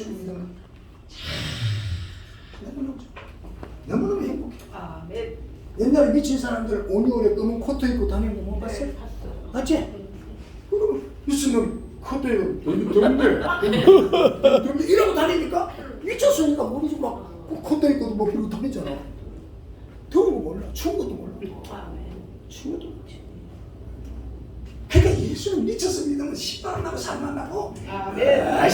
믿으면 너무너무. 너무너무 행복해. 아멘. 옛날에 미친 사람들 온유월에 검은 코트 입고 다니는 거 못 봤어요? 네, 봤어요. 맞지? 그럼 미친 놈이 코트에 너무 더운데 더운데 이러고 다니니까 미쳤으니까 모르지 막그 코트 입고도 뭐 이러고 다니잖아. 더운 거 몰라. 추운 것도 몰라. 아멘. 추운 것도. 그러니까 예수는 미쳐서 믿으면 신발 나고 살만 나고 아멘.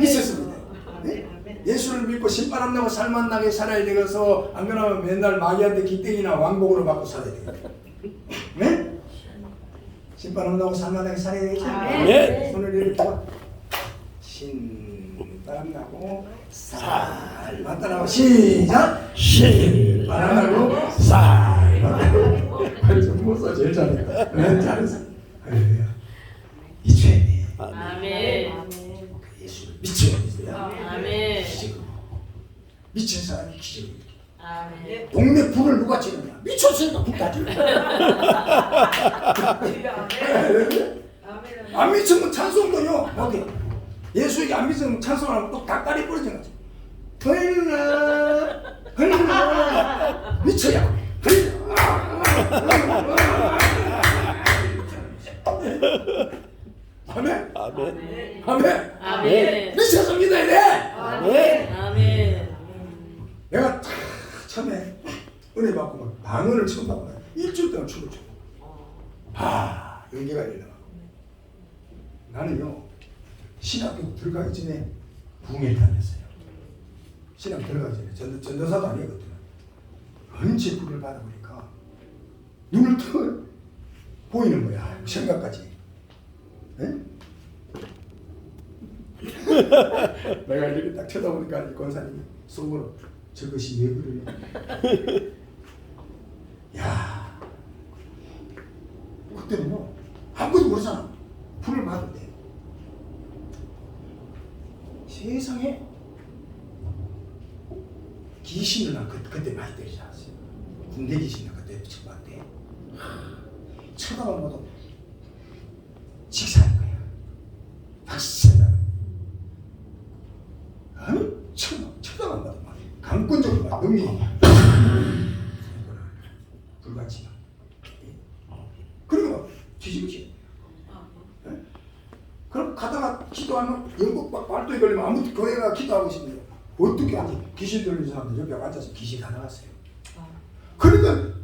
미쳤습니다. 네? 예수를 믿고 신바람 나고 살만 나게 살아야 되겠어. 안 그러면 맨날 마귀한테 기땡이나 왕복으로 받고 살아야 되겠다. 네? 신바람 나고 살만 나게 살아야 되겠죠? 아멘. 손을 이렇게 봐. 신바람 나고 살만 나고 시작. 신바람 나고 살만 나고. 아니 전무사 제일 잘해. 네, 잘했어. 할렐루야. 이주님 아멘. 예수를 미치고 있어요. 아멘. 기적으로. 미친 사람이 기적을 일으켜. 아멘. 동네 불을 누가 지르냐? 미쳤으니까 불다 질러. 아멘. 안 미치면 찬송도요. 어디? 예수에게 안 미치면 찬송하면 또 닭다리 부러지는 거지. 아멘. 아멘. 아멘. 아멘. 미쳐서 믿어야 돼. 아멘. 아멘. 내가 탁 처음에 은혜 받고 막 방언을 처음 받고 막 일주일 동안 춤을 춰. 아, 연기가 일어나. 나는요 신학교 들어가기 전에 붕에 다녔어요. 신학 들어가기 전에 전, 전도사도 아니거든요. 언제 불을 받아보니까 눈을 떠 보이는 거야 생각까지. 예? 내가 이렇게 딱 쳐다보니까 이 권사님이 속으로 저것이 왜 그러냐. 야, 그때는요 아무도 모르잖아. 불을 받을 때 세상에 귀신을 난 그, 그때 많이 때리지 않았어요. 군대 귀신을 그때 처음 봤대. 쳐다보면 직사하는 거야. 박살나. 엄청 쳐다만 봐도 막 강권적으로 막 능력이 불같이 막 그리고 막 뒤집어지 예? 그럼 가다가 기도하면 영국 막 발도에 걸리면 아무 교회가 기도하고 싶은데 어떻게 하지 귀신 들리는 사람들 옆에 앉아서 귀신 다 나갔어요 그러니까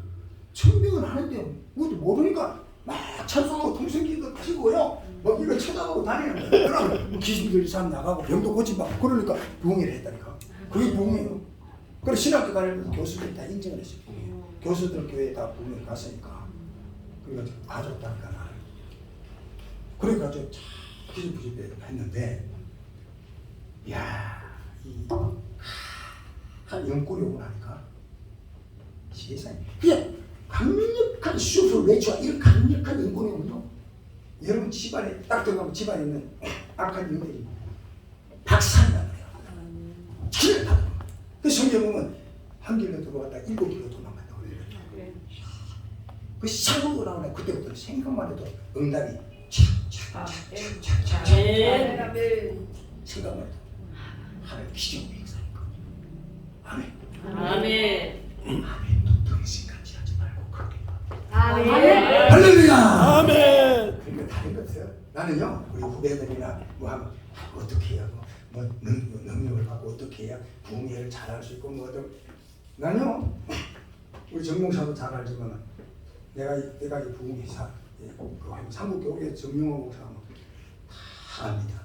청빙을 하는데 뭐도 모르니까 막 찬송하고 통성기도 치고요. 막 이거 쳐다보고 다니는 거예요. 그럼 귀신 들린 사람 나가고 병도 고치고 그러니까 부흥회를 했다니까. 그게 부흥이에요. 그래 신학교 다니면서 교수들이 다 인정을 했어요. 교수들 교회에 다 부흥회 갔으니까. 그러니까 봐줬다니까 나를. 그러니까 저 귀신 부집회 했는데 야, 이한 연골이 오고 나니까 세상에 그냥 강력한 슈퍼 레이처가 이런 강력한 인공이 오요 여러분 집안에 딱 들어가면 집안에 있는 악한 영들이 박살나 성경 보면 한 길로 들어갔다 일곱 길로 도망간다 그래요 그 사고가 나오네 그때부터 생각만 해도 응답이 착착착착착 아멘. 아멘. 생각만 해도 하나님 기적의 행사니까 아멘 아멘. 아멘도 등신같이 하지 말고 그렇게 아멘. 할렐루야 아멘. 그러니까 다른 거 없어요. 나는요 우리 후배들이나 뭐 하면 아, 어떻게 해야 뭐, 뭐 능, 능 갖고 어떻게 해야 부흥회를 잘할 수 있고 뭐 어떤 나는요 우리 정몽사도 잘 알지만 내가 이- 내가 이 부흥회사 예, 그 삼국교회 정용호 목사 다 압니다.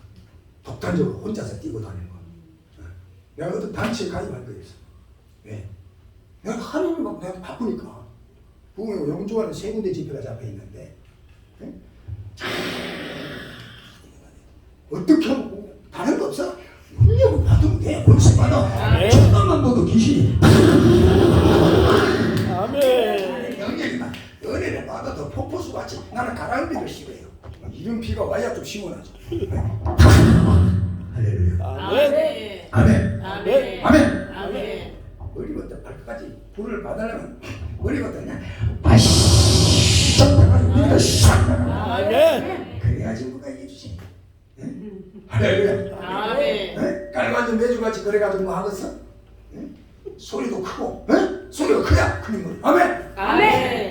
독단적으로 혼자서 뛰고 다니는 거. 예. 내가 어떤 단체에 가입한 거였어. 왜? 내가 하루를 막 내가 바쁘니까 부흥회 영주안에 세 군데 집회가 잡혀 있는데 예? 어떻게 하면 폭포수 같이 나는 가랑비를 싫어해요. 이런 비가 와야 좀 시원하죠. 할렐루야. 아멘. 아멘. 아멘. 아멘. 아멘. 머리부터 발끝까지 불을 받으려면 머리부터 그냥 아씨 우리가 싹 나가. 아멘. 그래야지 누가 이해주지. 예? 할렐루야. 아멘. 완전 매주같이 그래가지고 뭐 하겠어? 응? 소리도 크고 응? 소리가 커야 큰 힘을 아멘 아멘.